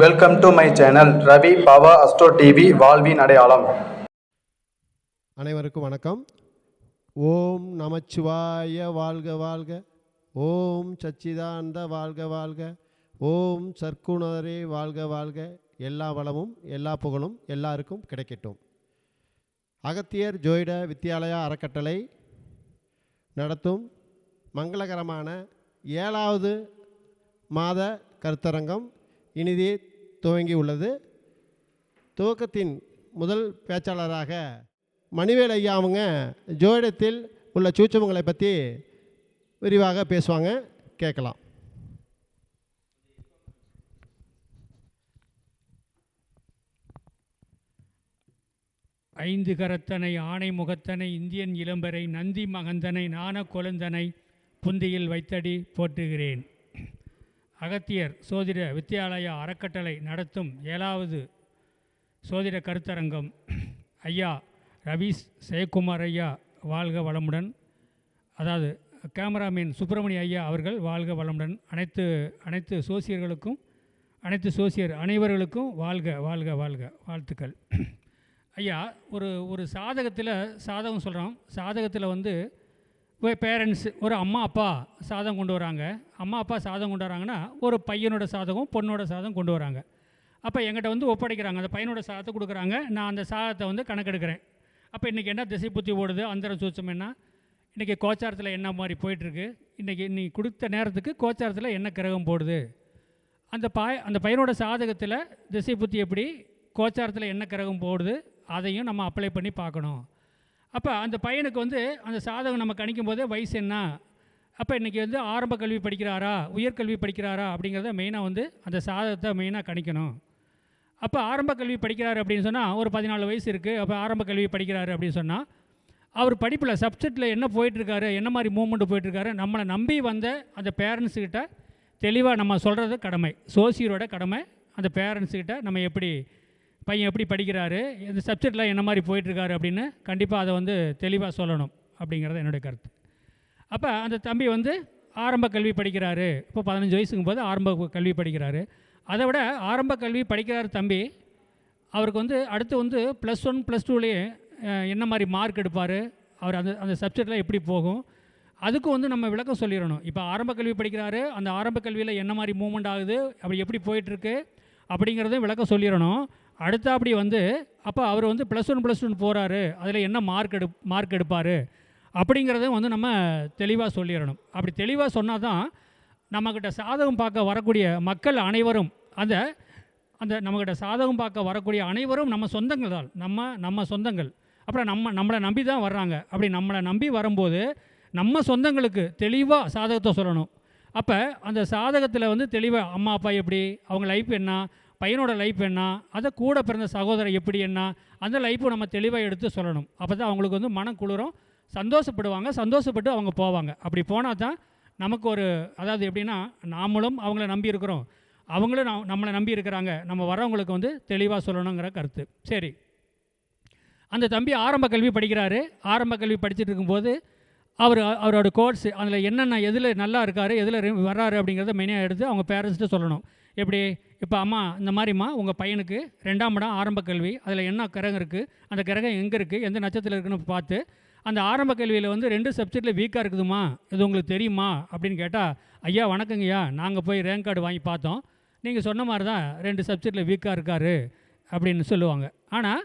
Welcome to my channel Ravi Bava astro TV வாழ்வின் அடையாளம் அனைவருக்கும் வணக்கம். ஓம் நமச்சிவாய வாழ்க வாழ்க. ஓம் சச்சிதானந்த வாழ்க வாழ்க. ஓம் சர்க்குணரே வாழ்க வாழ்க. எல்லா வளமும் எல்லா புகழும் எல்லாருக்கும் கிடைக்கட்டும். அகத்தியர் ஜோயிட வித்யாலயா அறக்கட்டளை நடத்தும் மங்களகரமான ஏழாவது மாத கருத்தரங்கம் இனிதே துவங்கி உள்ளது. துவக்கத்தின் முதல் பேச்சாளராக மணிவேல் ஐயா அவங்க ஜோதிடத்தில் உள்ள சூச்சமங்களை பற்றி விரிவாக பேசுவாங்க கேட்கலாம். ஐந்து கரத்தனை ஆணை முகத்தனை இந்தியன் இளம்பரை நந்தி மகந்தனை நாண கொழுந்தனை புந்தியில் வைத்தடி போற்றுகிறேன். அகத்தியர் சோதிட வித்தியாலயா அறக்கட்டளை நடத்தும் ஏழாவது சோதிட கருத்தரங்கம். ஐயா ரவீஷ் ஜெயக்குமார் ஐயா வாழ்க வளமுடன். அதாவது கேமராமேன் சுப்பிரமணிய ஐயா அவர்கள் வாழ்க வளமுடன். அனைத்து அனைத்து சோசியர்களுக்கும் அனைத்து சோசியர் அனைவர்களுக்கும் வாழ்க வாழ்க வாழ்க. வாழ்த்துக்கள். ஐயா ஒரு ஒரு சாதகத்தில் சாதகம் சொல்கிறோம் சாதகத்தில் வந்து பேரண்ட்ஸ் ஒரு அம்மா அப்பா சாதகம் கொண்டு வராங்க. அம்மா அப்பா சாதகம் கொண்டு வராங்கன்னா ஒரு பையனோட சாதகம் பொண்ணோட சாதகம் கொண்டு வராங்க. அப்போ எங்கிட்ட வந்து ஒப்படைக்கிறாங்க. அந்த பையனோட சாதத்தை கொடுக்குறாங்க. நான் அந்த சாதத்தை வந்து கணக்கெடுக்கிறேன். அப்போ இன்றைக்கி என்ன திசை புத்தி ஓடுது? அந்தர சூச்சம் என்ன? இன்றைக்கி கோச்சாரத்தில் என்ன மாதிரி போயிட்டுருக்கு? இன்றைக்கி நீ கொடுத்த நேரத்துக்கு கோச்சாரத்தில் என்ன கிரகம் போடுது? அந்த பாய் அந்த பையனோட சாதகத்தில் திசை புத்தி எப்படி? கோச்சாரத்தில் என்ன கிரகம் போடுது? அதையும் நம்ம அப்ளை பண்ணி பார்க்கணும். அப்போ அந்த பையனுக்கு வந்து அந்த சாதகம் நம்ம கணிக்கும் போதே வயசு என்ன? அப்போ இன்றைக்கி வந்து ஆரம்ப கல்வி படிக்கிறாரா? உயர்கல்வி படிக்கிறாரா? அப்படிங்கிறத மெயினாக வந்து அந்த சாதகத்தை மெயினாக கணிக்கணும். அப்போ ஆரம்ப கல்வி படிக்கிறாரு அப்படின்னு சொன்னால் ஒரு பதினாலு வயசு இருக்குது அப்போ ஆரம்ப கல்வி படிக்கிறாரு அப்படின்னு சொன்னால் அவர் படிப்பில் சப்ஜெக்டில் என்ன போயிட்டுருக்காரு என்ன மாதிரி மூவ்மெண்ட் போயிட்டுருக்காரு நம்மளை நம்பி வந்த அந்த பேரண்ட்ஸுக்கிட்ட தெளிவாக நம்ம சொல்கிறது கடமை. சோசியரோட கடமை அந்த பேரண்ட்ஸுக்கிட்ட நம்ம எப்படி பையன் எப்படி படிக்கிறாரு இந்த சப்ஜெக்டில் என்ன மாதிரி போயிட்டுருக்காரு அப்படின்னு கண்டிப்பாக அதை வந்து தெளிவாக சொல்லணும் அப்படிங்கிறது என்னுடைய கருத்து. அப்போ அந்த தம்பி வந்து ஆரம்ப கல்வி படிக்கிறாரு. இப்போ பதினஞ்சு வயசுங்கும் போது ஆரம்ப கல்வி படிக்கிறாரு. அதை விட ஆரம்ப கல்வி படிக்கிறார் தம்பி அவருக்கு வந்து அடுத்து வந்து ப்ளஸ் ஒன் ப்ளஸ் டூலேயே என்ன மாதிரி மார்க் எடுப்பார் அவர் அந்த அந்த சப்ஜெக்டில் எப்படி போகும் அதுக்கும் வந்து நம்ம விளக்கம் சொல்லிடணும். இப்போ ஆரம்ப கல்வி படிக்கிறாரு அந்த ஆரம்ப கல்வியில் என்ன மாதிரி மூமெண்ட் ஆகுது அப்படி எப்படி போயிட்டுருக்கு அப்படிங்கிறதையும் விளக்கம் சொல்லிடணும். அடுத்தாப்படி வந்து அப்போ அவர் வந்து ப்ளஸ் ஒன் ப்ளஸ் ஒன் போகிறாரு அதில் என்ன மார்க் எடு மார்க் எடுப்பார்? அப்படிங்கிறதையும் வந்து நம்ம தெளிவாக சொல்லிடணும். அப்படி தெளிவாக சொன்னால் தான் நம்மக்கிட்ட சாதகம் பார்க்க வரக்கூடிய மக்கள் அனைவரும் அந்த அந்த நம்மக்கிட்ட சாதகம் பார்க்க வரக்கூடிய அனைவரும் நம்ம சொந்தங்கள் தான். நம்ம நம்ம சொந்தங்கள். அப்புறம் நம்ம நம்மளை நம்பி தான் வர்றாங்க. அப்படி நம்மளை நம்பி வரும்போது நம்ம சொந்தங்களுக்கு தெளிவாக சாதகத்தை சொல்லணும். அப்போ அந்த சாதகத்தில் வந்து தெளிவாக அம்மா அப்பா எப்படி? அவங்க லைஃப் என்ன? பையனோட லைஃப் என்ன? அதை கூட பிறந்த சகோதரர் எப்படி என்ன? அந்த லைஃப்பை நம்ம தெளிவாக எடுத்து சொல்லணும். அப்போ தான் அவங்களுக்கு வந்து மனம் குளிரும். சந்தோஷப்படுவாங்க. சந்தோஷப்பட்டு அவங்க போவாங்க. அப்படி போனால் தான் நமக்கு ஒரு அதாவது எப்படின்னா நாமளும் அவங்கள நம்பி இருக்கிறோம். அவங்களும் நம் நம்மளை நம்பி இருக்கிறாங்க. நம்ம வரவங்களுக்கு வந்து தெளிவாக சொல்லணுங்கிற கருத்து. சரி. அந்த தம்பி ஆரம்ப கல்வி படிக்கிறாரு. ஆரம்ப கல்வி படிச்சுட்டு இருக்கும்போது அவர் அவரோட கோர்ஸ் அதில் என்னென்ன எதில் நல்லா இருக்கார் எதில் வர்றாரு அப்படிங்கிறத மெயினாக எடுத்து அவங்க பேரண்ட்ஸ்கிட்ட சொல்லணும். எப்படி? இப்போ அம்மா இந்த மாதிரிம்மா உங்கள் பையனுக்கு ரெண்டாம் இடம் ஆரம்ப கல்வி அதில் என்ன கிரகம் இருக்குது அந்த கிரகம் எங்கே இருக்குது எந்த நட்சத்திரம் இருக்குன்னு பார்த்து அந்த ஆரம்ப கல்வியில் வந்து ரெண்டு சப்ஜெக்டில் வீக்காக இருக்குதுமா இது உங்களுக்கு தெரியுமா? அப்படின்னு கேட்டால் ஐயா வணக்கங்கய்யா நாங்கள் போய் ரேங்க் கார்டு வாங்கி பார்த்தோம். நீங்கள் சொன்ன மாதிரி தான் ரெண்டு சப்ஜெக்டில் வீக்காக இருக்கார். அப்படின்னு சொல்லுவாங்க. ஆனால்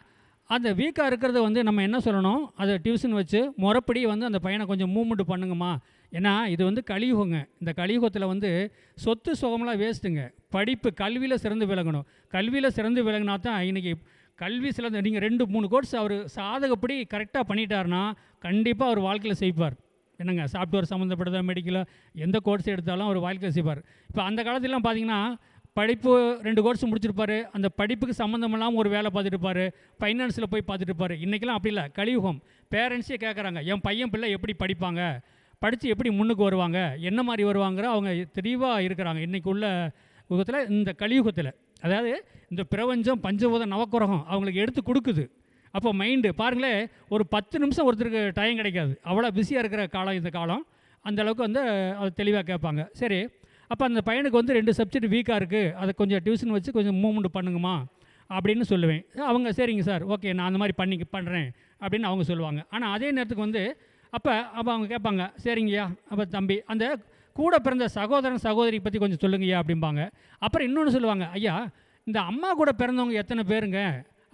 அந்த வீக்காக இருக்கிறத வந்து நம்ம என்ன சொல்லணும்? அதை டியூஷன் வச்சு முறப்படி வந்து அந்த பையனை கொஞ்சம் மூவ்மெண்ட் பண்ணுங்கம்மா. ஏன்னா இது வந்து கலியுகங்க. இந்த கலியுகத்தில் வந்து சொத்து சுகமெல்லாம் வேஸ்ட்டுங்க படிப்பு கல்வியில் சிறந்து விளங்கணும். கல்வியில் சிறந்து விளங்கினா தான் இன்றைக்கி கல்வி சிறந்த நீங்கள் ரெண்டு மூணு கோர்ஸ் அவர் சாதகப்படி கரெக்டாக பண்ணிட்டாருன்னா கண்டிப்பாக அவர் வாழ்க்கையில் செய்வார். என்னங்க சாஃப்ட்வேர் சம்மந்தப்பட்டதாக மெடிக்கலாக எந்த கோர்ஸ் எடுத்தாலும் அவர் வாழ்க்கையில் செய்வார். இப்போ அந்த காலத்திலாம் பார்த்தீங்கன்னா படிப்பு ரெண்டு கோர்ஸ் முடிச்சிருப்பாரு. அந்த படிப்புக்கு சம்மந்தம் இல்லாமல் ஒரு வேலை பார்த்துட்டுருப்பாரு ஃபைனான்ஸில் போய் பார்த்துட்டுருப்பாரு இன்றைக்கெல்லாம் அப்படி இல்லை. கலியுகம். பேரண்ட்ஸே கேட்குறாங்க என் பையன் பிள்ளை எப்படி படிப்பாங்க? படித்து எப்படி முன்னுக்கு வருவாங்க? என்ன மாதிரி வருவாங்கிற அவங்க தெளிவாக இருக்கிறாங்க. இன்றைக்கு உள்ள யுகத்தில் இந்த கலியுகத்தில். அதாவது இந்த பிரபஞ்சம் பஞ்சபூத நவக்கிரகம் அவங்களுக்கு எடுத்து கொடுக்குது. அப்போ மைண்டு பாருங்களேன் ஒரு பத்து நிமிஷம் ஒருத்தருக்கு டைம் கிடைக்காது. அவ்வளோ பிஸியாக இருக்கிற காலம் இந்த காலம். அந்தளவுக்கு வந்து அது தெளிவாக கேட்பாங்க. சரி அப்போ அந்த பையனுக்கு வந்து ரெண்டு சப்ஜெக்ட் வீக்காக இருக்குது அதை கொஞ்சம் டியூஷன் வச்சு கொஞ்சம் மூவ்மெண்ட் பண்ணுங்கம்மா அப்படின்னு சொல்லுவேன். அவங்க சரிங்க சார் ஓகே நான் அந்த மாதிரி பண்ணி பண்ணுறேன் அப்படின்னு அவங்க சொல்லுவாங்க. ஆனால் அதே நேரத்துக்கு வந்து அப்போ அப்போ அவங்க கேட்பாங்க சரிங்கய்யா அப்போ தம்பி அந்த கூட பிறந்த சகோதரன் சகோதரி பற்றி கொஞ்சம் சொல்லுங்கய்யா அப்படிம்பாங்க. அப்புறம் இன்னொன்று சொல்லுவாங்க ஐயா இந்த அம்மா கூட பிறந்தவங்க எத்தனை பேருங்க?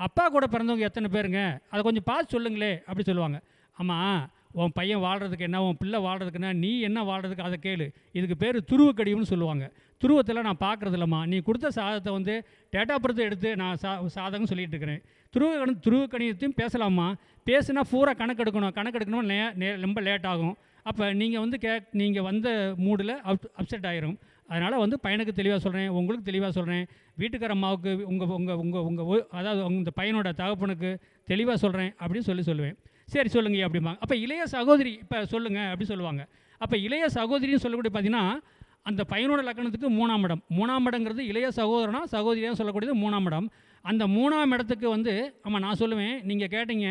அப்பா கூட பிறந்தவங்க எத்தனை பேருங்க? அதை கொஞ்சம் பார்த்து சொல்லுங்களே அப்படி சொல்லுவாங்க. ஆமாம் உன் பையன் வாழ்கிறதுக்கு என்ன உன் பிள்ளை வாழ்கிறதுக்கு என்ன நீ என்ன வாழ்கிறதுக்கு அதை கேளு. இதுக்கு பேர் துருவக்கடிவுன்னு சொல்லுவாங்க. துருவத்தில் நான் பார்க்குறது இல்லைம்மா. நீ கொடுத்த சாதத்தை வந்து டேட்டா பர்த்தை எடுத்து நான் சா சாதகம் சொல்லிகிட்டு இருக்கிறேன். துருவ துருவ பேசலாமா பேசுனா பூரா கணக்கெடுக்கணும். கணக்கெடுக்கணும் நே நே ரொம்ப லேட் ஆகும். அப்போ நீங்கள் வந்து கே நீங்கள் வந்த மூடில் அப் அப்செட் ஆயிரும். அதனால் வந்து பையனுக்கு தெளிவாக சொல்கிறேன் உங்களுக்கு தெளிவாக சொல்கிறேன் வீட்டுக்கார அம்மாவுக்கு உங்கள் உங்கள் உங்கள் உங்கள் அதாவது உங்க இந்த பையனோட தகப்பனுக்கு தெளிவாக சொல்கிறேன் அப்படின்னு சொல்லி சொல்லுவேன். சரி சொல்லுங்கள் அப்படிம்பாங்க. அப்போ இளைய சகோதரி இப்போ சொல்லுங்கள் அப்படி சொல்லுவாங்க. அப்போ இளைய சகோதரின்னு சொல்லக்கூடிய பார்த்தீங்கன்னா அந்த பையனோட லக்கணத்துக்கு மூணாம் இடம். மூணாம் இடங்கிறது இளைய சகோதரனா சகோதரியாக சொல்லக்கூடியது மூணாம் இடம். அந்த மூணாம் இடத்துக்கு வந்து ஆமாம் நான் சொல்லுவேன் நீங்கள் கேட்டீங்க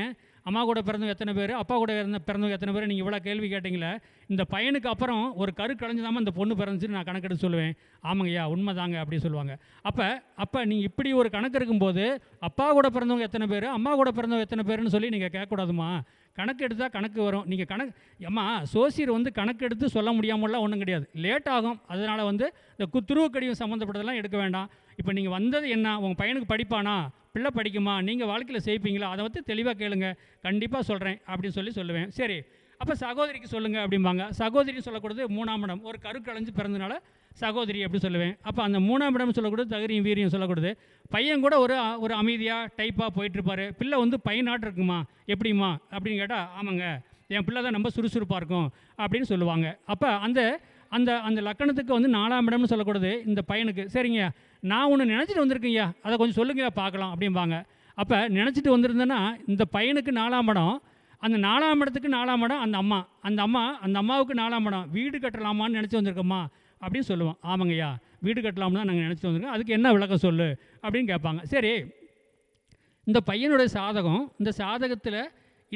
அம்மா கூட பிறந்தவங்க எத்தனை பேர்? அப்பா கூட இருந்த பிறந்தவங்க எத்தனை பேர்? நீங்கள் இவ்வளோ கேள்வி கேட்டீங்களே இந்த பையனுக்கு அப்புறம் ஒரு கரு கலைஞ்சுதாம இந்த பொண்ணு பிறந்துச்சுன்னு நான் கணக்கெடுத்து சொல்லுவேன். ஆமாங்கய்யா உண்மை தாங்க அப்படி சொல்லுவாங்க. அப்போ அப்போ நீங்கள் இப்படி ஒரு கணக்கு இருக்கும்போது அப்பா கூட பிறந்தவங்க எத்தனை பேர்? அம்மா கூட பிறந்தவங்க எத்தனை பேர்னு சொல்லி நீங்கள் கேட்கக்கூடாதுமா? கணக்கு எடுத்தால் கணக்கு வரும். நீங்கள் கணக்கு அம்மா சோசியர் வந்து கணக்கு எடுத்து சொல்ல முடியாமலாம் ஒன்றும் கிடையாது. லேட் ஆகும். அதனால் வந்து இந்த குத்துருவக்கடியும் சம்மந்தப்பட்டதெல்லாம் எடுக்க வேண்டாம். இப்போ நீங்கள் வந்தது என்ன? உங்கள் பையனுக்கு படிப்பானா? பிள்ளை படிக்குமா? நீங்கள் வாழ்க்கையில் செய்ப்பீங்களா அதை வந்து தெளிவாக கேளுங்க. கண்டிப்பாக சொல்கிறேன் அப்படின்னு சொல்லி சொல்லுவேன். சரி. அப்போ சகோதரிக்கு சொல்லுங்கள் அப்படிம்பாங்க. சகோதரின்னு சொல்லக்கூடாது மூணாம் இடம். ஒரு கருக்கலைஞ்சு பிறந்தனால சகோதரி அப்படி சொல்லுவேன். அப்போ அந்த மூணாம் இடம் சொல்லக்கூடாது தகுதியும் வீரியம் சொல்லக்கூடாது. பையன் கூட ஒரு ஒரு அமைதியாக டைப்பாக போயிட்டுருப்பாரு. பிள்ளை வந்து பையனாட்டு இருக்குமா? எப்படிம்மா? அப்படின்னு கேட்டால் ஆமாங்க. என் பிள்ளை தான் ரொம்ப சுறுசுறுப்பாக இருக்கும் அப்படின்னு சொல்லுவாங்க. அப்போ அந்த அந்த அந்த லக்கணத்துக்கு வந்து நாலாம் இடம்னு சொல்லக்கூடாது இந்த பையனுக்கு. சரிங்க. நான் ஒன்று நினச்சிட்டு வந்திருக்கேங்கய்யா அதை கொஞ்சம் சொல்லுங்க பார்க்கலாம் அப்படிம்பாங்க. அப்போ நினச்சிட்டு வந்திருந்தேன்னா இந்த பையனுக்கு நாலாம் இடம் அந்த நாலாம் இடத்துக்கு நாலாம் இடம் அந்த அம்மா. அந்த அம்மா அந்த அம்மாவுக்கு நாலாம் இடம். வீடு கட்டலாமான்னு நினச்சி வந்திருக்கம்மா. அப்படின்னு சொல்லுவோம். ஆமாங்கய்யா வீடு கட்டலாம்னு தான் நாங்கள் நினச்சி வந்திருக்கோம். அதுக்கு என்ன விளக்கம் சொல்லு? அப்படின்னு கேட்பாங்க. சரி இந்த பையனுடைய சாதகம் இந்த சாதகத்தில்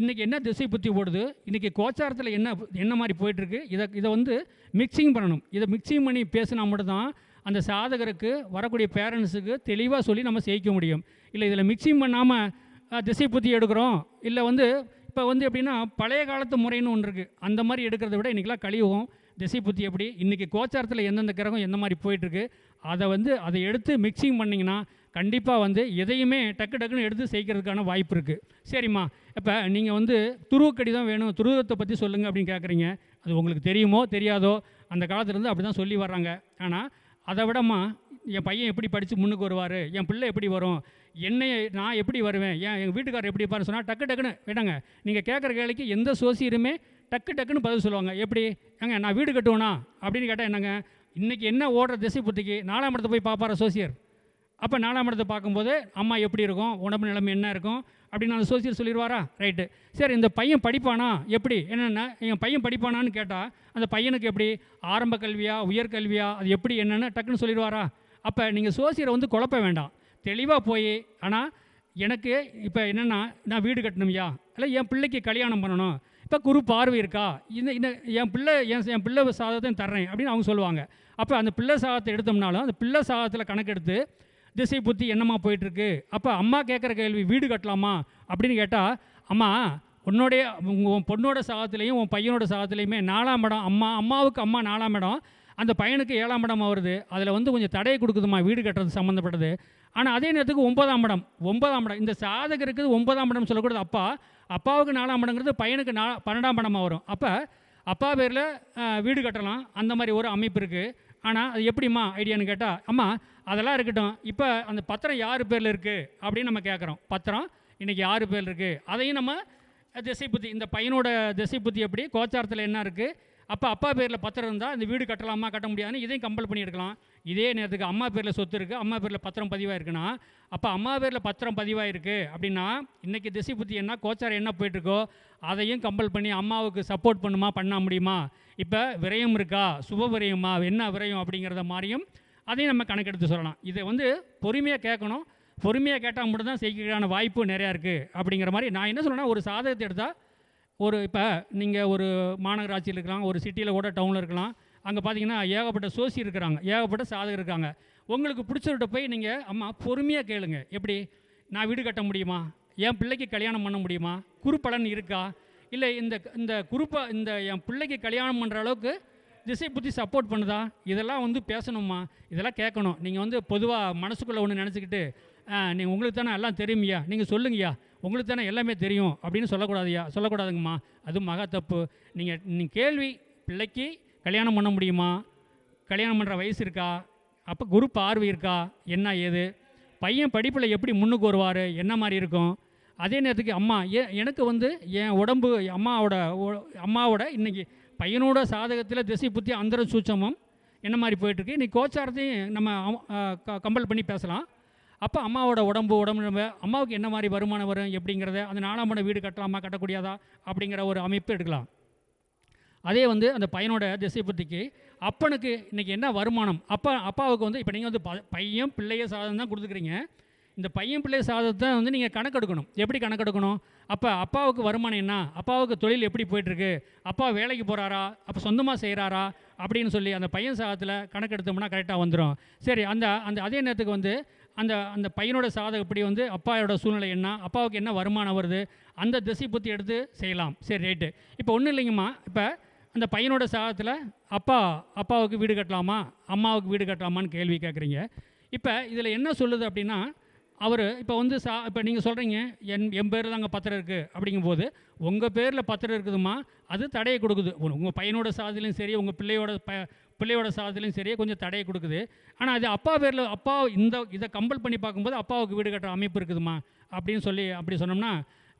இன்றைக்கி என்ன திசை புத்தி போடுது இன்றைக்கி கோச்சாரத்தில் என்ன என்ன மாதிரி போயிட்டுருக்கு? இதை இதை வந்து மிக்சிங் பண்ணணும். இதை மிக்சிங் பண்ணி பேசினா மட்டும்தான் அந்த சாதகருக்கு வரக்கூடிய பேரண்ட்ஸுக்கு தெளிவாக சொல்லி நம்ம ஜெயிக்க முடியும். இல்லை இதில் மிக்சிங் பண்ணாமல் திசை புத்தி எடுக்கிறோம். இல்லை வந்து இப்போ வந்து எப்படின்னா பழைய காலத்து முறைன்னு ஒன்று இருக்குது அந்த மாதிரி எடுக்கிறத விட இன்றைக்கெலாம் கழிவுகும் திசை புத்தி எப்படி? இன்றைக்கி கோச்சாரத்தில் எந்தெந்த கிரகம் எந்த மாதிரி போயிட்டுருக்கு? அதை வந்து அதை எடுத்து மிக்சிங் பண்ணிங்கன்னா கண்டிப்பாக வந்து எதையுமே டக்கு டக்குன்னு எடுத்து செய்கிறதுக்கான வாய்ப்பு இருக்குது சரிம்மா. இப்போ நீங்கள் வந்து துருவக்கடி தான் வேணும். துருவத்தை பற்றி சொல்லுங்கள் அப்படின்னு கேட்குறீங்க அது உங்களுக்கு தெரியுமோ தெரியாதோ? அந்த காலத்துலேருந்து அப்படி தான் சொல்லி வர்றாங்க. ஆனால் அதை விடமா என் பையன் எப்படி படித்து முன்னுக்கு வருவார்? என் பிள்ளை எப்படி வரும்? என்னை நான் எப்படி வருவேன்? ஏன் எங்கள் வீட்டுக்காரர் எப்படி இருப்பாருன்னு சொன்னால் டக்கு டக்குன்னு விடங்க. நீங்கள் கேட்குற கேள்விக்கு எந்த சோசியருமே டக்கு டக்குன்னு பதில் சொல்லுவாங்க. எப்படி? ஏங்க நான் வீடு கட்டுவேனா? அப்படின்னு கேட்டால் என்னங்க? இன்றைக்கி என்ன ஓடுற திசை புத்திக்கு நாலாம் இடத்தை போய் பார்ப்பாரா சோசியர். அப்போ நாலாம் இடத்தை பார்க்கும்போது அம்மா எப்படி இருக்கும்? உடம்பு நிலைமை என்ன இருக்கும்? அப்படின்னு அந்த சோசியர் சொல்லிடுவாரா? ரைட்டு. சரி இந்த பையன் படிப்பானா? எப்படி? என்னென்ன? என் பையன் படிப்பானான்னு கேட்டால் அந்த பையனுக்கு எப்படி? ஆரம்ப கல்வியா உயர்கல்வியா அது எப்படி? என்னென்னு? டக்குன்னு சொல்லிடுவாரா? அப்போ நீங்கள் சோசியரை வந்து குழப்ப வேண்டாம். தெளிவாக போய் ஆனால் எனக்கு இப்போ என்னென்னா நான் வீடு கட்டணும்யா? இல்லை என் பிள்ளைக்கு கல்யாணம் பண்ணணும்? இப்போ குரு பார்வை இருக்கா? இந்த இந்த என் பிள்ளை என் என் பிள்ளை சாதத்தை தர்றேன் அப்படின்னு அவங்க சொல்லுவாங்க. அப்போ அந்த பிள்ளை சாதத்தை எடுத்தோம்னாலும் அந்த பிள்ளை சாதத்தில் கணக்கெடுத்து திசை புத்தி என்னம்மா போயிட்டுருக்கு? அப்போ அம்மா கேட்குற கேள்வி வீடு கட்டலாமா? அப்படின்னு கேட்டால் அம்மா உன்னுடைய உன் பொண்ணோட சாகத்துலேயும் உன் பையனோட சாகத்துலேயுமே நாலாம் இடம் அம்மா அம்மாவுக்கு அம்மா நாலாம் இடம். அந்த பையனுக்கு ஏழாம் இடம் வருது அதில் வந்து கொஞ்சம் தடையை கொடுக்குதுமா வீடு கட்டுறது சம்மந்தப்பட்டது ஆனால் அதே நேரத்துக்கு ஒன்பதாம் இடம். ஒன்பதாம் இடம். இந்த சாதகருக்கு ஒன்பதாம் இடம் சொல்லக்கூடாது. அப்பா அப்பாவுக்கு நாலாம் இடங்கிறது பையனுக்கு நா பன்னெண்டாம் இடமாக வரும். அப்போ அப்பா பேரில் வீடு கட்டலாம். அந்த மாதிரி ஒரு அமைப்பு இருக்குது ஆனால் அது எப்படிம்மா ஐடியான்னு கேட்டால் அம்மா அதெல்லாம் இருக்கட்டும். இப்போ அந்த பத்திரம் யார் பேரில் இருக்குது அப்படின்னு நம்ம கேட்குறோம் பத்திரம் இன்றைக்கி யார் பேரில் இருக்குது அதையும் நம்ம திசை புத்தி இந்த பையனோட திசை புத்தி எப்படி கோச்சாரத்தில் என்ன இருக்குது அப்போ அப்பா பேரில் பத்திரம் இருந்தால் இந்த வீடு கட்டலாமா கட்ட முடியாதுன்னு இதையும் கம்பல் பண்ணி எடுக்கலாம். இதே நேரத்துக்கு அம்மா பேரில் சொத்து இருக்குது அம்மா பேரில் பத்திரம் பதிவாக இருக்குன்னா அப்போ அம்மா பேரில் பத்திரம் பதிவாக இருக்குது அப்படின்னா இன்றைக்கி திசை புத்தி என்ன கோச்சாரம் என்ன போயிட்டுருக்கோ அதையும் கம்பல் பண்ணி அம்மாவுக்கு சப்போர்ட் பண்ணுமா பண்ண முடியுமா? இப்போ விரயம் இருக்கா? சுப விரயமா? என்ன விரயம் அப்படிங்கிறத மாதிரியும் அதையும் நம்ம கணக்கெடுத்து சொல்லலாம். இதை வந்து பொறுமையாக கேட்கணும். பொறுமையாக கேட்டால் மட்டும் தான் செய்கிறதுக்கான வாய்ப்பு நிறையா இருக்குது அப்படிங்கிற மாதிரி நான் என்ன சொல்கிறேன்னா ஒரு சாதகத்தை எடுத்தால் ஒரு இப்போ நீங்கள் ஒரு மாநகராட்சியில் இருக்கலாம் ஒரு சிட்டியில் கூட டவுனில் இருக்கலாம் அங்கே பார்த்தீங்கன்னா ஏகப்பட்ட சோசி இருக்கிறாங்க ஏகப்பட்ட சாதகம் இருக்காங்க. உங்களுக்கு பிடிச்சவர்கிட்ட போய் நீங்கள் அம்மா பொறுமையாக கேளுங்க. எப்படி? நான் வீடு கட்ட முடியுமா? என் பிள்ளைக்கு கல்யாணம் பண்ண முடியுமா? குறுப்பலன் இருக்கா? இல்லை இந்த இந்த குறுப்பை இந்த என் பிள்ளைக்கு கல்யாணம் பண்ணுற அளவுக்கு திசை புத்தி சப்போர்ட் பண்ணுதா? இதெல்லாம் வந்து பேசணுமா இதெல்லாம் கேட்கணும். நீங்கள் வந்து பொதுவாக மனசுக்குள்ளே ஒன்று நினச்சிக்கிட்டு நீங்கள் உங்களுக்கு தானே எல்லாம் தெரியுமையா? நீங்கள் சொல்லுங்கய்யா. உங்களுக்கு தானே எல்லாமே தெரியும். அப்படின்னு சொல்லக்கூடாதுயா சொல்லக்கூடாதுங்கம்மா. அது மகா தப்பு. நீங்கள் நீங்கள் கேள்வி பிள்ளைக்கு கல்யாணம் பண்ண முடியுமா? கல்யாணம் பண்ணுற வயசு இருக்கா? அப்போ குரு பார்வை இருக்கா? என்ன ஏது? பையன் படிப்பில் எப்படி முன்னுக்கு வருவார்? என்ன மாதிரி இருக்கும்? அதே நேரத்துக்கு அம்மா ஏ எனக்கு வந்து என் உடம்பு அம்மாவோட அம்மாவோட இன்னைக்கு பையனோட சாதகத்தில் திசை புத்தி அந்தர சூச்சமும் என்ன மாதிரி போயிட்டுருக்கு? இன்றைக்கி கோச்சாரத்தையும் நம்ம கம்பல் பண்ணி பேசலாம். அப்போ அம்மாவோட உடம்பு உடம்பு அம்மாவுக்கு என்ன மாதிரி வருமானம் வரும்? எப்படிங்கிறத அந்த நாலாம் பட வீடு கட்டலாமா கட்டக்கூடியதா? அப்படிங்கிற ஒரு அமைப்பு எடுக்கலாம். அதே வந்து அந்த பையனோட திசை புத்திக்கு அப்பனுக்கு இன்றைக்கி என்ன வருமானம்? அப்பா அப்பாவுக்கு வந்து இப்போ நீங்கள் வந்து ப- பையன் பிள்ளைய சாதம் தான் கொடுத்துக்கிறீங்க. இந்த பையன் பிள்ளை சாதத்தை வந்து நீங்கள் கணக்கெடுக்கணும். எப்படி கணக்கெடுக்கணும்? அப்போ அப்பாவுக்கு வருமானம் என்ன? அப்பாவுக்கு தொழில் எப்படி போயிட்டுருக்கு? அப்பா வேலைக்கு போகிறாரா அப்போ சொந்தமாக செய்கிறாரா அப்படின்னு சொல்லி அந்த பையன் சாதத்தில் கணக்கெடுத்தோம்னா கரெக்டாக வந்துடும் சரி அந்த அந்த அதே நேரத்துக்கு வந்து அந்த அந்த பையனோட சாதம் இப்படி வந்து அப்பாவோட சூழ்நிலை என்ன? அப்பாவுக்கு என்ன வருமானம் வருது? அந்த திசை புத்தி எடுத்து செய்யலாம். சரி ரைட்டு. இப்போ ஒன்றும் இல்லைங்கம்மா. இப்போ அந்த பையனோட சாதத்தில் அப்பா அப்பாவுக்கு வீடு கட்டலாமா? அம்மாவுக்கு வீடு கட்டலாமான்னு கேள்வி கேட்குறீங்க இப்போ இதில் என்ன சொல்லுது அப்படின்னா அவர் இப்போ வந்து சா இப்போ நீங்கள் சொல்கிறீங்க என் என் பேரில் தாங்க பத்திரம் இருக்குது அப்படிங்கும்போது உங்கள் பேரில் பத்திரம் இருக்குதுமா அது தடையை கொடுக்குது. உங்கள் பையனோட சாதத்துலையும் சரி உங்கள் பிள்ளையோட ப பிள்ளையோட சாதத்துலையும் சரி கொஞ்சம் தடையை கொடுக்குது. ஆனால் அது அப்பா பேரில் அப்பா இந்த இதை கம்பல் பண்ணி பார்க்கும்போது அப்பாவுக்கு வீடு கட்டுற அமைப்பு இருக்குதுமா அப்படின்னு சொல்லி அப்படி சொன்னோம்னா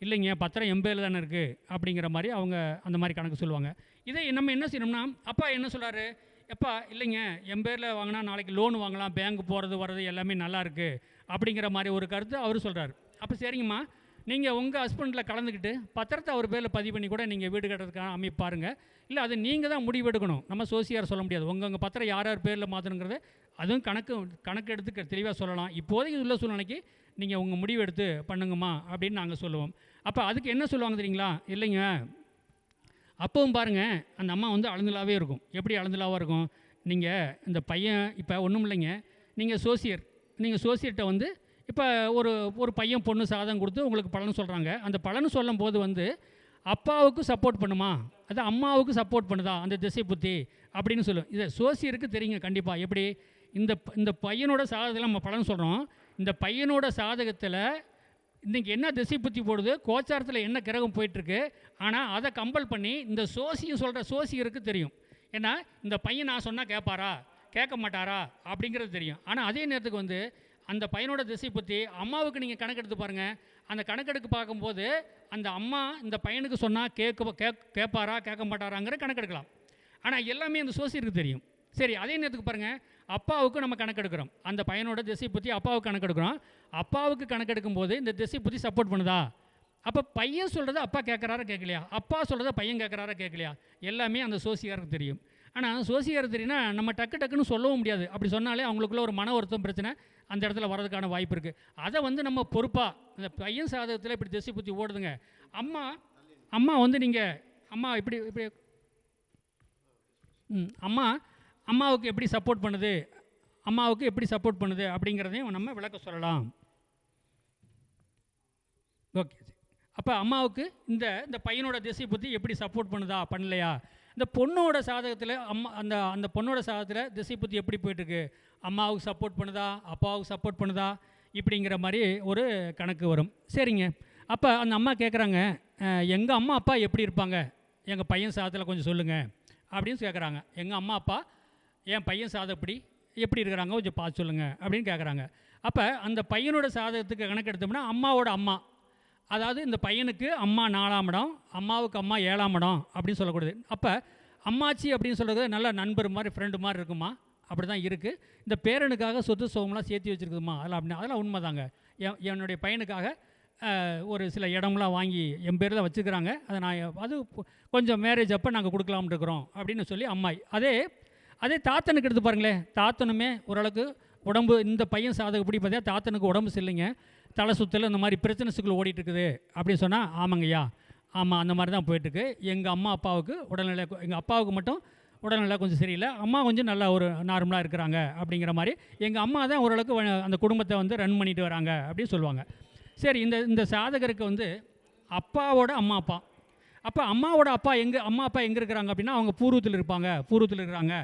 இல்லைங்க பத்திரம் என் பேரில் தானே இருக்குது அப்படிங்கிற மாதிரி அவங்க அந்த மாதிரி கணக்கு சொல்லுவாங்க. இதை நம்ம என்ன செய்யணும்னா அப்பா என்ன சொல்கிறாரு எப்பா இல்லைங்க என் பேரில் வாங்கினா நாளைக்கு லோன் வாங்கலாம் பேங்க் போகிறது வர்றது எல்லாமே நல்லாயிருக்கு அப்படிங்கிற மாதிரி ஒரு கருத்து அவர் சொல்கிறாரு அப்போ சரிங்கம்மா நீங்கள் உங்கள் ஹஸ்பண்டில் கலந்துக்கிட்டு பத்திரத்தை அவர் பேரில் பதிவு பண்ணி கூட நீங்கள் வீடு கட்டுறதுக்கான அமைப்பு பாருங்கள் இல்லை அது நீங்கள் தான் முடிவு எடுக்கணும். நம்ம சோசியார் சொல்ல முடியாது. உங்கள் உங்கள் பத்திரம் யார் யார் பேரில் மாற்றணுங்கிறத அதுவும் கணக்கு கணக்கு எடுத்து தெளிவாக சொல்லலாம். இப்போதைக்கு உள்ள சூழ்நிலைக்கு நீங்கள் உங்கள் முடிவு எடுத்து பண்ணுங்கம்மா அப்படின்னு நாங்கள் சொல்லுவோம். அப்போ அதுக்கு என்ன சொல்லுவாங்க தெரியுங்களா? இல்லைங்க அப்பவும் பாருங்கள் அந்த அம்மா வந்து அழுந்தலாகவே இருக்கும். எப்படி அழுந்தலாவாக இருக்கும்? நீங்கள் இந்த பையன் இப்போ ஒன்றும் இல்லைங்க. நீங்கள் சோசியர் நீங்கள் சோசியர்கிட்ட வந்து இப்போ ஒரு ஒரு பையன் பொண்ணு சாதம் கொடுத்து உங்களுக்கு பலன் சொல்கிறாங்க அந்த பலன் சொல்லும் போது வந்து அப்பாவுக்கு சப்போர்ட் பண்ணுமா? அது அம்மாவுக்கு சப்போர்ட் பண்ணுதா? அந்த திசை புத்தி அப்படின்னு சொல்லும். இதை சோசியருக்கு தெரியுங்க கண்டிப்பாக எப்படி? இந்த இந்த பையனோட சாதகத்தில் நம்ம பலன் சொல்கிறோம் இந்த பையனோட சாதகத்தில் இன்றைக்கி என்ன திசை புத்தி போடுது? கோச்சாரத்தில் என்ன கிரகம் போயிட்டுருக்கு? ஆனால் அதை கம்பல் பண்ணி இந்த சோசியம் சொல்கிற சோசியருக்கு தெரியும். ஏன்னா இந்த பையன் நான் சொன்னால் கேட்பாரா கேட்க மாட்டாரா? அப்படிங்கிறது தெரியும். ஆனால் அதே நேரத்துக்கு வந்து அந்த பையனோட திசை புத்தி அம்மாவுக்கு நீங்கள் கணக்கெடுத்து பாருங்கள் அந்த கணக்கெடுக்கு பார்க்கும்போது அந்த அம்மா இந்த பையனுக்கு சொன்னால் கேட்க கேக் கேட்பாரா? கேட்க மாட்டாராங்கிற கணக்கெடுக்கலாம். ஆனால் எல்லாமே அந்த சோசியருக்கு தெரியும். சரி அதே நேரத்துக்கு பாருங்கள் அப்பாவுக்கு நம்ம கணக்கெடுக்கிறோம். அந்த பையனோட திசை புத்தி அப்பாவுக்கு கணக்கெடுக்கிறோம். அப்பாவுக்கு கணக்கெடுக்கும் போது இந்த திசை புத்தி சப்போர்ட் பண்ணுதா? அப்போ பையன் சொல்கிறத அப்பா கேட்குறாரா கேட்கலையா அப்பா சொல்கிறத பையன் கேட்குறாரா கேட்கலையா எல்லாமே அந்த சோசியாருக்கு தெரியும். ஆனால் சோசியார் தெரியும்னா நம்ம டக்கு டக்குன்னு சொல்லவும் முடியாது. அப்படி சொன்னாலே அவங்களுக்குள்ள ஒரு மன வருத்தம் பிரச்சனை அந்த இடத்துல வரதுக்கான வாய்ப்பு இருக்குது அதை வந்து நம்ம பொறுப்பாக இந்த பையன் சாதகத்தில் இப்படி திசை புத்தி ஓடுதுங்க. அம்மா அம்மா வந்து நீங்கள் அம்மா இப்படி இப்படி. ம், அம்மா அம்மாவுக்கு எப்படி சப்போர்ட் பண்ணுது? அம்மாவுக்கு எப்படி சப்போர்ட் பண்ணுது? அப்படிங்கிறதையும் நம்ம விளக்க சொல்லலாம். ஓகே அப்போ அம்மாவுக்கு இந்த இந்த பையனோட திசை புத்தி எப்படி சப்போர்ட் பண்ணுதா? பண்ணலையா? இந்த பொண்ணோட சாதகத்தில் அம்மா அந்த அந்த பொண்ணோட சாதகத்தில் திசை புத்தி எப்படி போயிட்டுருக்கு? அம்மாவுக்கு சப்போர்ட் பண்ணுதா? அப்பாவுக்கு சப்போர்ட் பண்ணுதா? இப்படிங்கிற மாதிரி ஒரு கணக்கு வரும். சரிங்க. அப்போ அந்த அம்மா கேட்குறாங்க எங்கள் அம்மா அப்பா எப்படி இருப்பாங்க? எங்கள் பையன் சாதத்தில் கொஞ்சம் சொல்லுங்கள் அப்படின்னு கேட்குறாங்க எங்கள் அம்மா அப்பா என் பையன் சாதப்படி எப்படி? இருக்கிறாங்க? கொஞ்சம் பார்த்து சொல்லுங்கள் அப்படின்னு கேட்குறாங்க அப்போ அந்த பையனோட சாதகத்துக்கு கணக்கெடுத்தோம்னா அம்மாவோட அம்மா. அதாவது இந்த பையனுக்கு அம்மா நாலாம் இடம் அம்மாவுக்கு அம்மா ஏழாம் இடம் அப்படின்னு சொல்லக்கூடாது. அப்போ அம்மாச்சி அப்படின்னு சொல்கிறது நல்ல நண்பர் மாதிரி ஃப்ரெண்டு மாதிரி இருக்குமா? அப்படி தான் இருக்குது இந்த பேரனுக்காக சொத்து சுகம்லாம் சேர்த்து வச்சுருக்குதுமா? அதெல்லாம் அப்படின்னா அதெல்லாம் உண்மைதாங்க. என் என்னுடைய பையனுக்காக ஒரு சில இடம்லாம் வாங்கி என் பேர் தான் வச்சுக்கிறாங்க அதை நான் அது கொஞ்சம் மேரேஜ் அப்போ நாங்கள் கொடுக்கலாம்னு இருக்கிறோம் அப்படின்னு சொல்லி அம்மாய். அதே அதே தாத்தனுக்கு எடுத்து பாருங்களேன். தாத்தனுமே ஓரளவுக்கு உடம்பு இந்த பையன் சாதகப்படி பார்த்தா தாத்தனுக்கு உடம்பு சரியில்லைங்க. தலை சுத்தல் இந்த மாதிரி பிரச்சனைசுக்குள்ள ஓடிட்டு இருக்குது அப்படின்னு சொன்னால் ஆமாங்கய்யா. ஆமாம் அந்த மாதிரி தான் போயிட்டுருக்கு. எங்கள் அம்மா அப்பாவுக்கு உடல்நிலை எங்கள் அப்பாவுக்கு மட்டும் உடல்நிலை கொஞ்சம் சரியில்லை. அம்மா கொஞ்சம் நல்லா ஒரு நார்மலாக இருக்கிறாங்க அப்படிங்கிற மாதிரி. எங்கள் அம்மா தான் ஓரளவுக்கு அந்த குடும்பத்தை வந்து ரன் பண்ணிட்டு வராங்க அப்படின்னு சொல்லுவாங்க. சரி இந்த இந்த சாதகருக்கு வந்து அப்பாவோட அம்மா அப்பா. அப்போ அம்மாவோட அப்பா எங்கே அம்மா அப்பா எங்கே இருக்கிறாங்க அப்படின்னா அவங்க பூர்வத்தில் இருப்பாங்க. பூர்வத்தில் இருக்கிறாங்க.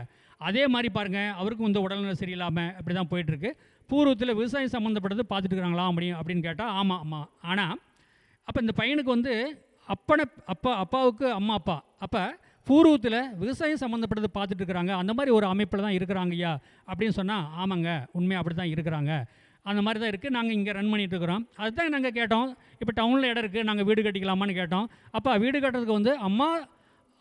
அதே மாதிரி பாருங்கள் அவருக்கும் வந்து உடல்நலம் சரியில்லாமல் அப்படி தான் போயிட்டுருக்கு. பூர்வத்தில் விவசாயம் சம்மந்தப்பட்டது பார்த்துட்டு இருக்கிறாங்களா அப்படின்னு அப்படின்னு கேட்டால் ஆமாம் ஆமாம் ஆனால் அப்போ இந்த பையனுக்கு வந்து அப்பனை அப்பா அப்பாவுக்கு அம்மா அப்பா. அப்போ பூர்வத்தில் விவசாயம் சம்மந்தப்பட்டது பார்த்துட்டு இருக்கிறாங்க அந்த மாதிரி ஒரு அமைப்பில் தான் இருக்கிறாங்க ஐயா அப்படின்னு சொன்னால் ஆமாங்க உண்மையாக அப்படி தான் இருக்கிறாங்க. அந்த மாதிரி தான் இருக்குது நாங்கள் இங்கே ரன் பண்ணிகிட்ருக்குறோம் இருக்கிறோம். அதுதான் நாங்கள் கேட்டோம். இப்போ டவுனில் இடம் இருக்குது நாங்கள் வீடு கட்டிக்கலாமான்னு கேட்டோம். அப்போ வீடு கட்டுறதுக்கு வந்து அம்மா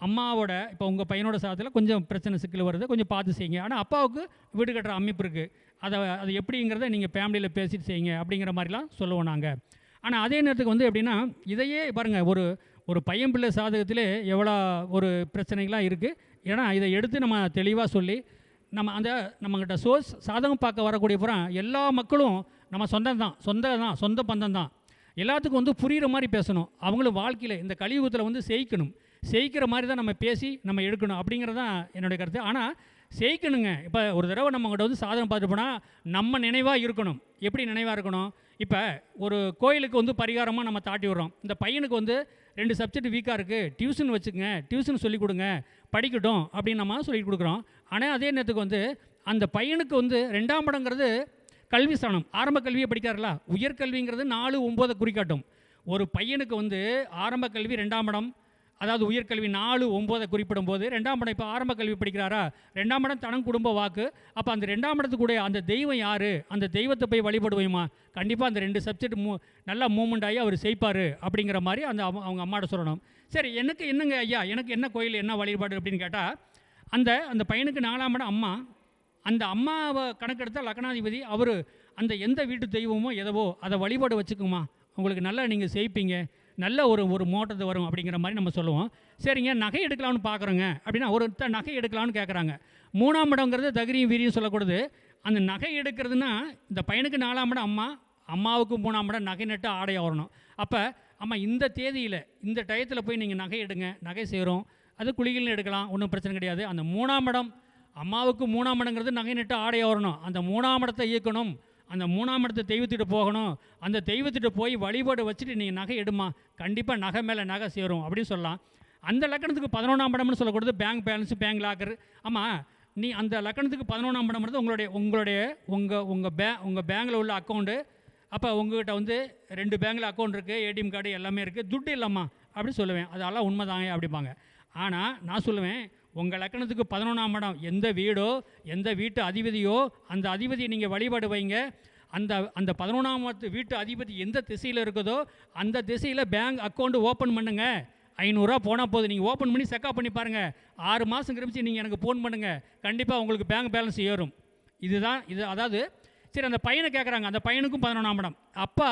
அம்மாவோட இப்போ உங்கள் பையனோட சாதத்தில் கொஞ்சம் பிரச்சனை சிக்கல் வருது கொஞ்சம் பார்த்து செய்யுங்க. ஆனால் அப்பாவுக்கு வீடு கட்டுற அமைப்பு இருக்குது அதை அது எப்படிங்கிறத நீங்கள் ஃபேமிலியில் பேசிட்டு செய்யுங்க அப்படிங்கிற மாதிரிலாம் சொல்லுவோம் நாங்கள் ஆனால் அதே நேரத்துக்கு வந்து எப்படின்னா இதையே பாருங்கள் ஒரு ஒரு பையன் பிள்ளை சாதகத்திலே எவ்வளோ ஒரு பிரச்சனைகள்லாம் இருக்குது ஏன்னா இதை எடுத்து நம்ம தெளிவாக சொல்லி நம்ம அந்த நம்மக்கிட்ட சோர்ஸ் சாதகம் பார்க்க வரக்கூடிய புறம் எல்லா மக்களும் நம்ம சொந்தம் தான் சொந்த தான் சொந்த பந்தம் தான். எல்லாத்துக்கும் வந்து புரிகிற மாதிரி பேசணும். அவங்களும் வாழ்க்கையில் இந்த கலியுகத்தில் வந்து ஜெயிக்கணும் செய்கிற மாதிரி தான் நம்ம பேசி நம்ம எடுக்கணும் அப்படிங்கிறது தான் என்னுடைய கருத்து. ஆனால் செய்யணுங்க இப்போ ஒரு தடவை நம்மகிட்ட வந்து சாதனை பார்த்துட்டு போனால் நம்ம நினைவாக இருக்கணும். எப்படி நினைவாக இருக்கணும்? இப்போ ஒரு கோயிலுக்கு வந்து பரிகாரமாக நம்ம தாட்டி விடுறோம். இந்த பையனுக்கு வந்து ரெண்டு சப்ஜெக்ட் வீக்காக இருக்குது டியூஷன் வச்சுக்கங்க. டியூஷன் சொல்லிக் கொடுங்க. படிக்கட்டும் அப்படின்னு நம்ம சொல்லிக் கொடுக்குறோம். ஆனால் அதே நேரத்துக்கு வந்து அந்த பையனுக்கு வந்து ரெண்டாம் படங்கிறது கல்வி ஸ்தானம். ஆரம்ப கல்வியை படிக்கிறார்களா உயர்கல்விங்கிறது நாலு ஒம்போதை குறிக்காட்டும் ஒரு பையனுக்கு வந்து ஆரம்ப கல்வி ரெண்டாம் இடம் அதாவது உயர்கல்வி நாலு ஒம்போதை குறிப்பிடும் போது ரெண்டாம் படம் இப்போ ஆரம்ப கல்வி படிக்கிறாரா? ரெண்டாம் படம் தனம் குடும்ப வாக்கு. அப்போ அந்த ரெண்டாம் இடத்துக்குடைய அந்த தெய்வம் யார்? அந்த தெய்வத்தை போய் வழிபடுவோமா? கண்டிப்பாக அந்த ரெண்டு சப்ஜெக்ட் மூ நல்லா மூமெண்ட் ஆகி அவர் செய்ப்பார் அப்படிங்கிற மாதிரி அந்த அவ- அவங்க அம்மாட்ட சொல்லணும். சரி எனக்கு என்னங்க ஐயா? எனக்கு என்ன கோயில் என்ன வழிபாடு அப்படின்னு கேட்டால் அந்த அந்த பையனுக்கு நாலாம் படம் அம்மா. அந்த அம்மாவை கணக்கெடுத்தால் லக்னாதிபதி அவர் அந்த எந்த வீட்டு தெய்வமோ எதவோ அதை வழிபாடு வச்சுக்குமா? உங்களுக்கு நல்லா நீங்கள் செய்ப்பீங்க. நல்ல ஒரு ஒரு மோட்டத்தை வரும் அப்படிங்கிற மாதிரி நம்ம சொல்லுவோம். சரிங்க நகை எடுக்கலாம்னு பார்க்குறோங்க அப்படின்னா ஒருத்தர் நகை எடுக்கலாம்னு கேட்குறாங்க மூணாம் இடங்கிறது தகிரியும் வீரியும் சொல்லக்கூடாது. அந்த நகை எடுக்கிறதுனா இந்த பையனுக்கு நாலாம் இடம் அம்மா அம்மாவுக்கு மூணாம் இடம் நகை நட்டு ஆடை வரணும் அப்போ அம்மா இந்த தேதியில் இந்த டயத்தில் போய் நீங்கள் நகை எடுங்க நகை செய்கிறோம் அது குளிகள் எடுக்கலாம் ஒன்றும் பிரச்சனை கிடையாது. அந்த மூணாம் இடம் அம்மாவுக்கு மூணாம் இடங்கிறது நகை நட்டு ஆடை வரணும் அந்த மூணாம் இடத்தை இயக்கணும். அந்த மூணாம் இடத்த தெய்வத்திட்டு போகணும். அந்த தெய்வத்திட்டு போய் வழிபாடு வச்சுட்டு நீங்கள் நகை எடுமா. கண்டிப்பாக நகை மேலே நகை சேரும் அப்படின்னு சொல்லலாம். அந்த லக்கணத்துக்கு பதினொன்றாம் இடம்னு சொல்லக்கூடாது. பேங்க் பேலன்ஸ் பேங்க் லாக்கர் ஆமாம் நீ அந்த லக்கணத்துக்கு பதினொன்றாம் படம் வந்து உங்களுடைய உங்களுடைய உங்கள் உங்கள் பே உங்கள் பேங்கில் உள்ள அக்கௌண்ட்டு அப்போ உங்ககிட்ட வந்து ரெண்டு பேங்கில் அக்கௌண்ட் இருக்குது ஏடிஎம் கார்டு எல்லாமே இருக்குது துட்டு இல்லைம்மா அப்படி சொல்லுவேன். அதெல்லாம் உண்மைதாங்க அப்படிம்பாங்க. ஆனால் நான் சொல்லுவேன் உங்கள் லக்கணத்துக்கு பதினொன்றாம் இடம். எந்த வீடோ எந்த வீட்டு அதிபதியோ அந்த அதிபதியை நீங்கள் வழிபாடு வைங்க. அந்த அந்த பதினொன்றாம் வீட்டு அதிபதி எந்த திசையில் இருக்குதோ அந்த திசையில் பேங்க் அக்கௌண்ட்டு ஓப்பன் பண்ணுங்க. ஐநூறுரூவா போனால் போதும். நீங்கள் ஓப்பன் பண்ணி செக்அப் பண்ணி பாருங்கள் ஆறு மாதம் கிரமிச்சு நீங்கள் எனக்கு ஃபோன் பண்ணுங்கள் கண்டிப்பாக உங்களுக்கு பேங்க் பேலன்ஸ் ஏறும். இதுதான் இது அதாவது சரி அந்த பையனை கேட்குறாங்க அந்த பையனுக்கும் பதினொன்றாம் படம் அப்பா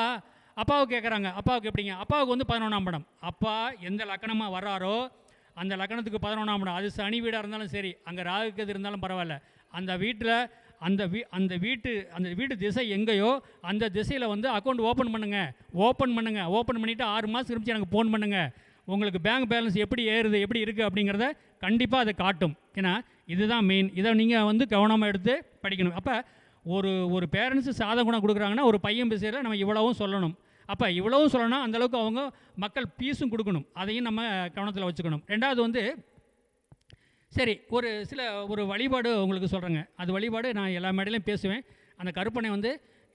அப்பாவுக்கு கேட்குறாங்க அப்பாவுக்கு எப்படிங்க? அப்பாவுக்கு வந்து பதினொன்றாம் படம் அப்பா எந்த லக்கணமாக வர்றாரோ அந்த லக்கணத்துக்கு பதினொன்றாம் இடம். அது சனி வீடாக இருந்தாலும் சரி அங்கே ராகுக்கு இருந்தாலும் பரவாயில்ல. அந்த வீட்டில் அந்த வீ அந்த வீட்டு அந்த வீட்டு திசை எங்கேயோ அந்த திசையில் வந்து அக்கௌண்ட் ஓப்பன் பண்ணுங்கள் ஓப்பன் பண்ணுங்கள் ஓப்பன் பண்ணிவிட்டு ஆறு மாதம் கழிச்சு எனக்கு ஃபோன் பண்ணுங்கள் உங்களுக்கு பேங்க் பேலன்ஸ் எப்படி ஏறுது எப்படி இருக்குது அப்படிங்கிறத கண்டிப்பாக அதை காட்டும். ஏன்னா இதுதான் மெயின் இதை நீங்கள் வந்து கவனமாக எடுத்து படிக்கணும். அப்போ ஒரு ஒரு பேரண்ட்ஸு சாதகுணம் கொடுக்குறாங்கன்னா ஒரு பையன் பேசுகிற நம்ம இவ்வளவும் சொல்லணும். அப்போ இவ்வளவும் சொல்லணும் அந்தளவுக்கு அவங்க மக்கள் பீஸும் கொடுக்கணும். அதையும் நம்ம கவனத்தில் வச்சுக்கணும். ரெண்டாவது வந்து சரி ஒரு சில ஒரு வழிபாடு உங்களுக்கு சொல்கிறேங்க அது வழிபாடு நான் எல்லா மேடையிலையும் பேசுவேன். அந்த கருப்பனை வந்து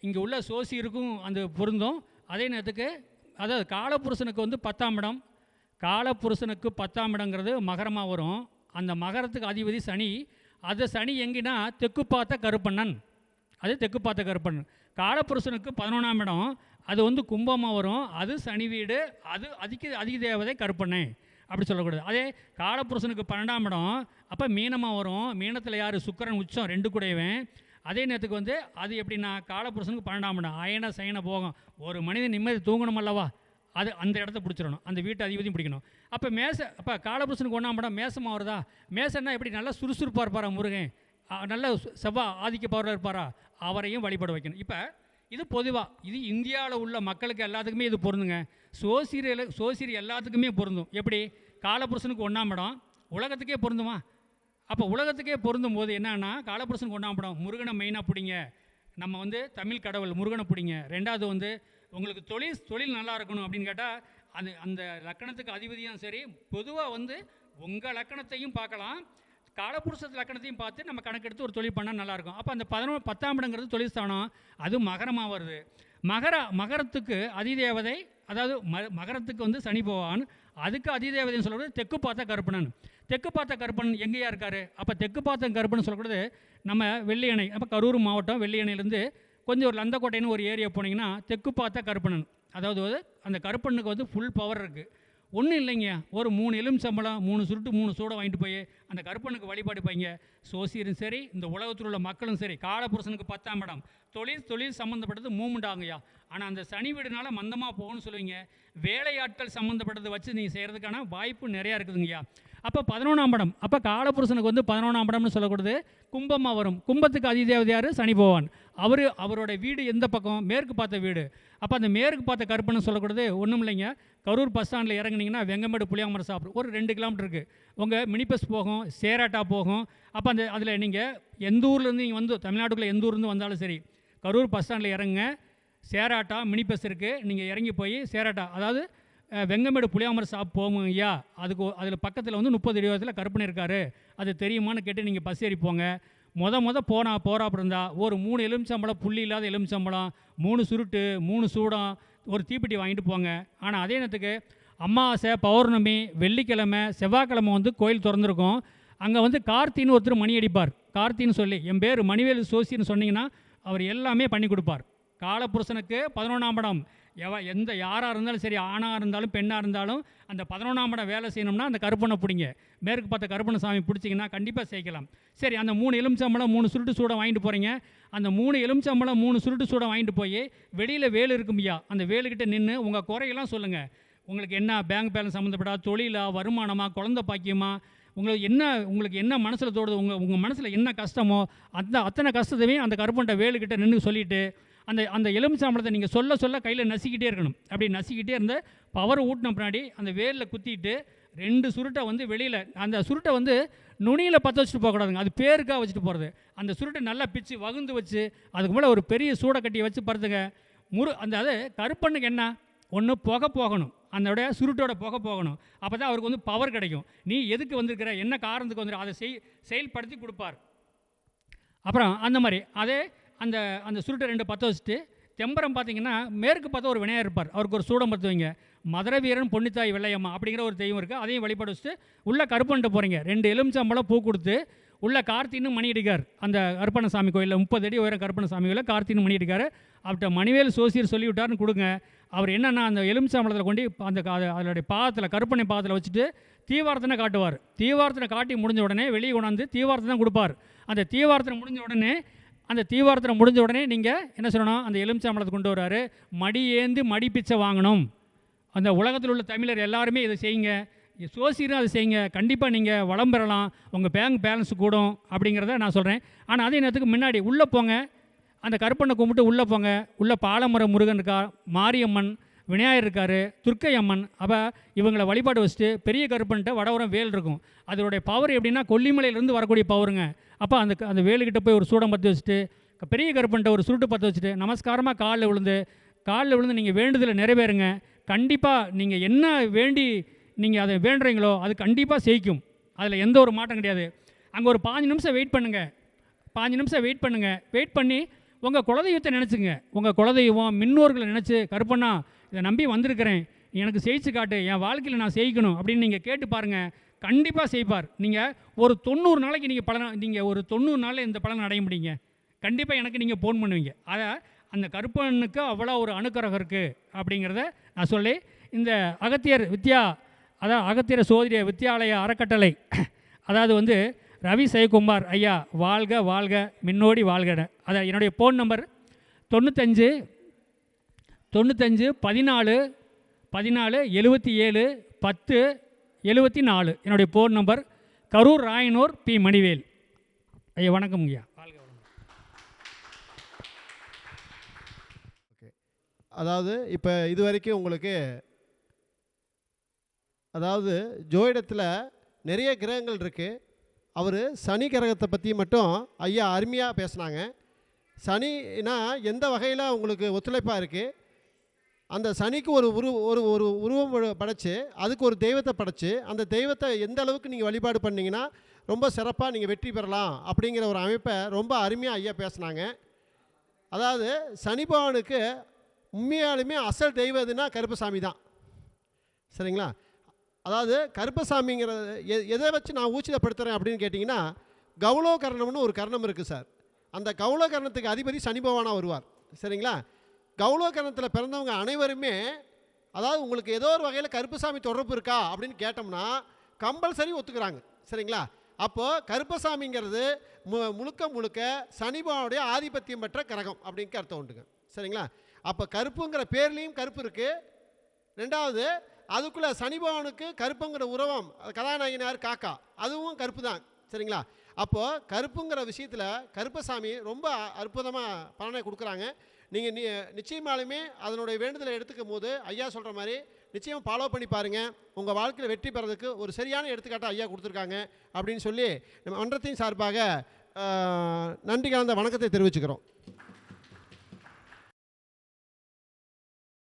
இங்கே உள்ள சோசியருக்கும் அந்த பொருந்தும். அதே நேரத்துக்கு அதாவது காலப்புருஷனுக்கு வந்து பத்தாம் இடம். காலப்புருஷனுக்கு பத்தாம் இடங்கிறது மகரமாக வரும். அந்த மகரத்துக்கு அதிபதி சனி. அது சனி எங்கன்னா தெற்கு பார்த்த கருப்பண்ணன். அது தெற்கு பார்த்த கருப்பன். காலப்புருஷனுக்கு பதினொன்றாம் இடம். அது வந்து கும்பமாக வரும். அது சனி வீடு. அது அதிக அதிக தேவதை கருப்பண்ணை அப்படி சொல்லக்கூடாது. அதே காலப்புருஷனுக்கு பன்னெண்டாம் இடம். அப்போ மீனமாக வரும். மீனத்தில் யார்? சுக்கரன் உச்சம் ரெண்டு கூடையவன். அதே நேரத்துக்கு வந்து அது எப்படின்னா காலப்புருஷனுக்கு பன்னெண்டாம் இடம். அயன சயன போகும். ஒரு மனிதன் நிம்மதி தூங்கணும் அல்லவா? அது அந்த இடத்த பிடிச்சிடணும். அந்த வீட்டு அதிபதியும் பிடிக்கணும். அப்போ மேச அப்போ காலபுருஷனுக்கு ஒன்றாம் படம் மேசமாக வருதா? மேசன்னா எப்படி? நல்லா சுறுசுறுப்பாக இருப்பாரா முருகன்? நல்ல செவ்வா ஆதிக்க பவரில் இருப்பாரா? அவரையும் வழிபட வைக்கணும். இப்போ இது பொதுவாக இது இந்தியாவில் உள்ள மக்களுக்கு எல்லாத்துக்குமே இது பொருந்துங்க. சோசியர் சோசியர் எல்லாத்துக்குமே பொருந்தும். எப்படி? காலபுருஷனுக்கு ஒன்றாம் இடம் உலகத்துக்கே பொருந்துமா? அப்போ உலகத்துக்கே பொருந்தும் போது என்னென்னா காலபுருஷனுக்கு ஒன்றாம் படம் முருகனை மெயினாக பிடிங்க. நம்ம வந்து தமிழ் கடவுள் முருகனை பிடிங்க. ரெண்டாவது வந்து உங்களுக்கு தொழில் தொழில் நல்லா இருக்கணும் அப்படின்னு கேட்டால் அது அந்த லக்கணத்துக்கு அதிபதியும் சரி பொதுவாக வந்து உங்கள் லக்கணத்தையும் பார்க்கலாம். காலபுருஷ லக்கணத்தையும் பார்த்து நம்ம கணக்கெடுத்து ஒரு தொழில் பண்ணால் நல்லாயிருக்கும். அப்போ அந்த பதினொன்று பத்தாம் இடங்கிறது தொழில் ஸ்தானம். அது மகரமாக வருது. மகர மகரத்துக்கு அதிதேவதை அதாவது ம மகரத்துக்கு வந்து சனி பகவான் அதுக்கு அதிதேவதைன்னு சொல்கிறது தெற்கு பார்த்த கருப்பணன். தெற்கு பார்த்த கருப்பன் எங்கேயா இருக்கார்? அப்போ தெற்கு பார்த்த கருப்பணன் சொல்கிறது நம்ம வெள்ளியணை அப்போ கரூர் மாவட்டம் வெள்ளியணையிலேருந்து கொஞ்சம் ஒரு லந்தக்கோட்டைன்னு ஒரு ஏரியா போனீங்கன்னா தெற்கு பார்த்த கருப்பணன். அதாவது அந்த கருப்பனுக்கு வந்து ஃபுல் பவர் இருக்குது ஒன்றும் இல்லைங்க. ஒரு மூணு எலும் சம்பளம் மூணு சுருட்டு மூணு சூடை வாங்கிட்டு போய் அந்த கருப்பனுக்கு வழிபாடு பைங்க சோசியரும் சரி இந்த உலகத்தில் உள்ள மக்களும் சரி. காலபுருஷனுக்கு பத்தாம் இடம். தொழில் தொழில் சம்மந்தப்பட்டது மூமெண்ட் ஆகுங்கய்யா ஆனால் அந்த சனி வீடுனால மந்தமாக போகணும்னு சொல்லுவீங்க. வேலையாட்கள் சம்மந்தப்பட்டதை வச்சு நீங்கள் செய்கிறதுக்கான வாய்ப்பு நிறையா இருக்குதுங்கய்யா. அப்போ பதினொன்றாம் படம் அப்போ காலபுருஷனுக்கு வந்து பதினொன்றாம் படம்னு சொல்லக்கூடாது. கும்பமாக வரும். கும்பத்துக்கு அதிதேவதையார் சனி பகவான். அவர் அவரோட வீடு எந்த பக்கம்? மேற்கு பார்த்த வீடு. அப்போ அந்த மேற்கு பார்த்த கருப்பன்னு சொல்லக்கூடாது. ஒன்றும் இல்லைங்க. கரூர் பஸ் ஸ்டாண்டில் இறங்குனீங்கன்னா வெங்கமேடு புளியாமரம் சாப்பிடும். ஒரு ரெண்டு கிலோமீட்டர் இருக்குது உங்கள் மினி பஸ் போகும் சேராட்டா போகும். அப்போ அந்த அதில் நீங்கள் எந்த ஊர்லேருந்து நீங்கள் வந்து தமிழ்நாட்டுக்குள்ளே எந்த ஊர்லேருந்து வந்தாலும் சரி கரூர் பஸ் ஸ்டாண்டில் இறங்குங்க. சேராட்டா மினி பஸ் இருக்குது நீங்கள் இறங்கி போய் சேராட்டா அதாவது வெங்கமேடு புளியாமரம் சாப் போகும் ஐயா அதுக்கு அதில் பக்கத்தில் வந்து முப்பது இருபதுல கற்பனை இருக்காரு. அது தெரியுமான்னு கேட்டு நீங்கள் பஸ் ஏறி போங்க. மொத மொத போனா போகிறாப்பிருந்தா ஒரு மூணு எலுமிச்சம்பழம் புள்ளி இல்லாத எலுமிச்சம்பழம் மூணு சுருட்டு மூணு சூடம் ஒரு தீப்பெட்டி வாங்கிட்டு போங்க. ஆனால் அதே நேரத்துக்கு அமாவாசை பௌர்ணமி வெள்ளிக்கிழமை செவ்வாய்க்கிழமை வந்து கோயில் திறந்துருக்கும். அங்கே வந்து கார்த்தின்னு ஒருத்தர் மணி அடிப்பார். கார்த்தின்னு சொல்லி என் பேர் மணிவேலு சோசின்னு சொன்னீங்கன்னா அவர் எல்லாமே பண்ணி கொடுப்பார். காலபுருஷனுக்கு பதினொன்றாம் படம். எவ எந்த யாராக இருந்தாலும் சரி ஆணாக இருந்தாலும் பெண்ணாக இருந்தாலும் அந்த பதினொன்றாம் படம் வேலை செய்யணும்னா அந்த கருப்பனை பிடிங்க. மேற்கு பார்த்த கருப்பண சாமி பிடிச்சிங்கன்னா கண்டிப்பாக சேர்க்கலாம். சரி அந்த மூணு எலுமிச்சம்பளம் மூணு சுருட்டு சூடம் வாங்கிட்டு போகிறீங்க அந்த மூணு எலுமிச்சம்பளம் மூணு சுருட்டு சூடம் வாங்கிட்டு போய் வெளியில் வேல் இருக்கும்யா அந்த வேலுக்கிட்ட நின்று உங்கள் குறையெல்லாம் சொல்லுங்கள் உங்களுக்கு என்ன பேங்க் பேலன்ஸ் சம்மந்தப்பட்டா தொழிலா வருமானமா குழந்தை பாக்கியமா உங்களுக்கு என்ன உங்களுக்கு என்ன மனசில் தோடுது உங்கள் உங்கள் மனசில் என்ன கஷ்டமோ அந்த அத்தனை கஷ்டத்தையும் அந்த கருப்பண்ட வேலுக்கிட்ட நின்று சொல்லிவிட்டு அந்த அந்த எலுமிச்சாம்பழத்தை நீங்கள் சொல்ல சொல்ல கையில் நசிக்கிட்டே இருக்கணும். அப்படி நசிக்கிட்டே இருந்து பவர் ஊட்டின பின்னாடி அந்த வேரில் குத்திட்டு ரெண்டு சுருட்டை வந்து வெளியில் அந்த சுருட்டை வந்து நுனியில் பற்ற வச்சுட்டு போகக்கூடாதுங்க. அது பேருக்காக வச்சுட்டு போகிறது அந்த சுருட்டை நல்லா பிச்சு வகுந்து வச்சு அதுக்கு மேலே ஒரு பெரிய சூடை கட்டி வச்சு படுத்துங்க. முரு அந்த அது கருப்பண்ணுக்கு என்ன? ஒன்று புகை போகணும். அதோட சுருட்டோட புகை போகணும். அப்போ தான் அவருக்கு வந்து பவர் கிடைக்கும். நீ எதுக்கு வந்திருக்கிற? என்ன காரணத்துக்கு வந்துரு? அதை செய் செயல்படுத்தி கொடுப்பார். அப்புறம் அந்த மாதிரி அதே அந்த அந்த சுருட்டை ரெண்டு பற்ற வச்சுட்டு தெம்பரம் பார்த்தீங்கன்னா மேற்கு பார்த்தா ஒரு விநாயகர் இருப்பார். அவருக்கு ஒரு சூடம் பற்ற வைங்க. மதுரை வீரன் பொன்னித்தாய் வெள்ளையம்மா அப்படிங்கிற ஒரு தெய்வம் இருக்குது அதையும் வழிபாடு வச்சுட்டு உள்ளே கருப்பன்ட்டு போகிறீங்க ரெண்டு எலுமிச்சம்பளம் பூ கொடுத்து உள்ள கார்த்தின்னு மணி அடிக்கார். அந்த கருப்பணசாமி கோயிலில் முப்பது அடி உயரம் கருப்பணசாமி கோயிலில் கார்த்தின்னு மணி அடிக்கார். அவர்கிட்ட மணிவேல் சோசியர் சொல்லிவிட்டாருன்னு கொடுங்க. அவர் என்னென்னா அந்த எலுமிச்சம்பழத்தில் கொண்டு அந்த அதனுடைய பாதத்தில் கருப்பனை பாதத்தில் வச்சுட்டு தீவாரத்தனை காட்டுவார். தீவார்த்தனை காட்டி முடிஞ்ச உடனே வெளியே கொண்டாந்து தீவாரத்தை தான் கொடுப்பார். அந்த தீவார்த்தனை முடிஞ்ச உடனே அந்த தீவாரத்தில் முடிஞ்ச உடனே நீங்கள் என்ன சொல்லணும்? அந்த எலுமிச்சம்பழத்தை கொண்டு வராரு. மடி ஏந்து மடி பிச்சை வாங்கணும். அந்த உலகத்தில் உள்ள தமிழர் எல்லாருமே இதை செய்யுங்க. சோசியரும் அதை செய்யுங்க. கண்டிப்பாக நீங்கள் வளம் பெறலாம். உங்கள் பேங்க் பேலன்ஸ் கூடும் அப்படிங்கிறத நான் சொல்கிறேன் ஆனால் அதே நேரத்துக்கு முன்னாடி உள்ளே போங்க. அந்த கருப்பண்ணை கும்பிட்டு உள்ளே போங்க. உள்ளே பாலமர முருகன் இருக்கா மாரியம்மன் விநாயகர் இருக்கார் துர்க்கை அம்மன். அப்போ இவங்களை வழிபாடு வச்சுட்டு பெரிய கருப்பன்ட்ட வடவரம் வேல் இருக்கும். அதனுடைய பவர் எப்படின்னா கொல்லிமலையிலேருந்து வரக்கூடிய பவருங்க அப்போ அந்த க- அந்த வேலுக்கிட்ட போய் ஒரு சூடம் பற்றி வச்சுட்டு பெரிய கருப்பன்ட்ட ஒரு சுருட்டு பற்ற வச்சுட்டு நமஸ்காரமாக காலில் விழுந்து காலில் விழுந்து நீங்கள் வேண்டுதலை நிறைவேறுங்க. கண்டிப்பாக நீங்கள் என்ன வேண்டி நீங்கள் அதை வேண்டுறீங்களோ அது கண்டிப்பாக செய்க்கும். அதில் எந்த ஒரு மாற்றம் கிடையாது. அங்கே ஒரு பாஞ்சு நிமிஷம் வெயிட் பண்ணுங்கள் பாஞ்சு நிமிஷம் வெயிட் பண்ணுங்கள் வெயிட் பண்ணி உங்கள் குலதெய்வத்தை நினச்சிங்க உங்கள் குலதெய்வம் மின்னோர்களை நினச்சி கருப்பண்ணா இதை நம்பி வந்திருக்கிறேன். எனக்கு செய்து காட்டு என் வாழ்க்கையில் நான் செய்யணும் அப்படின்னு நீங்கள் கேட்டு பாருங்கள் கண்டிப்பாக செய்ப்பார். நீங்கள் ஒரு தொண்ணூறு நாளைக்கு நீங்கள் பலன் நீங்கள் ஒரு தொண்ணூறு நாளில் இந்த பலன் அடைய முடியுங்க. கண்டிப்பாக எனக்கு நீங்கள் ஃபோன் பண்ணுவீங்க. அதை அந்த கருப்பனுக்கு அவ்வளோ ஒரு அணுக்கரகம் இருக்குது அப்படிங்கிறத நான் சொல்லி இந்த அகத்தியர் வித்யா அதான் அகத்தியர் சோதரிய வித்யாலய அறக்கட்டளை அதாவது வந்து ரவி சயகுமார் ஐயா வாழ்க வாழ்க மின்னோடி வாழ்கட அதான் என்னுடைய ஃபோன் நம்பர் தொண்ணூத்தஞ்சு தொண்ணூத்தஞ்சு பதினாலு பதினாலு எழுபத்தி ஏழு பத்து எழுபத்தி நாலு. என்னுடைய phone number Karur Rayanur P. Manivel. ஐயா வணக்கம் ஐயா. அதாவது இப்போ இது வரைக்கும் உங்களுக்கு அதாவது ஜோயிடத்தில் நிறைய கிரகங்கள் இருக்குது அவர் சனி கிரகத்தை பற்றி மட்டும் ஐயா அருமையாக பேசுனாங்க. சனினா எந்த வகையில் உங்களுக்கு ஒத்துழைப்பாக இருக்குது அந்த சனிக்கு ஒரு உரு ஒரு ஒரு உருவம் படைச்சு அதுக்கு ஒரு தெய்வத்தை படைச்சு அந்த தெய்வத்தை எந்த அளவுக்கு நீங்கள் வழிபாடு பண்ணீங்கன்னா ரொம்ப சிறப்பாக நீங்கள் வெற்றி பெறலாம் அப்படிங்கிற ஒரு அமைப்பை ரொம்ப அருமையாக ஐயா பேசுனாங்க. அதாவது சனி பகவானுக்கு உண்மையாலுமே அசல் தெய்வம் எதுனா கருப்பசாமி தான். சரிங்களா? அதாவது கருப்பசாமிங்கிறது எ- எதை வச்சு நான் ஊச்சிதப்படுத்துகிறேன் அப்படின்னு கேட்டிங்கன்னா கௌளவ கரணம்னு ஒரு கரணம் இருக்குது சார். அந்த கௌளவ கரணத்துக்கு அதிபதி சனி பகவானாக வருவார். சரிங்களா? கௌலோகணத்தில் பிறந்தவங்க அனைவருமே அதாவது உங்களுக்கு ஏதோ ஒரு வகையில் கருப்பசாமி தொடர்பு இருக்கா அப்படின்னு கேட்டோம்னா கம்பல்சரி ஒத்துக்கிறாங்க. சரிங்களா? அப்போது கருப்பசாமிங்கிறது மு முழுக்க முழுக்க சனிபாவுடைய ஆதிபத்தியம் பெற்ற கிரகம் அப்படின்னு அர்த்தம் உண்டுங்க. சரிங்களா? அப்போ கருப்புங்கிற பேர்லேயும் கருப்பு இருக்குது ரெண்டாவது அதுக்குள்ளே சனிபவனுக்கு கருப்புங்கிற உறவம் கதாநாயகனார் காக்கா அதுவும் கருப்பு தான். சரிங்களா? அப்போது கருப்புங்கிற விஷயத்தில் கருப்பசாமி ரொம்ப அற்புதமாக பலனை கொடுக்குறாங்க. நீங்கள் நி நிச்சயமாலுமே அதனுடைய வேண்டுதலை எடுத்துக்கும் போது ஐயா சொல்கிற மாதிரி நிச்சயம் ஃபாலோ பண்ணி பாருங்கள் உங்கள் வாழ்க்கையில் வெற்றி பெறதுக்கு ஒரு சரியான எடுத்துக்காட்டை ஐயா கொடுத்துருக்காங்க அப்படின்னு சொல்லி நம்ம மன்றத்தின் சார்பாக நன்றி கலந்த வணக்கத்தை தெரிவிச்சுக்கிறோம்.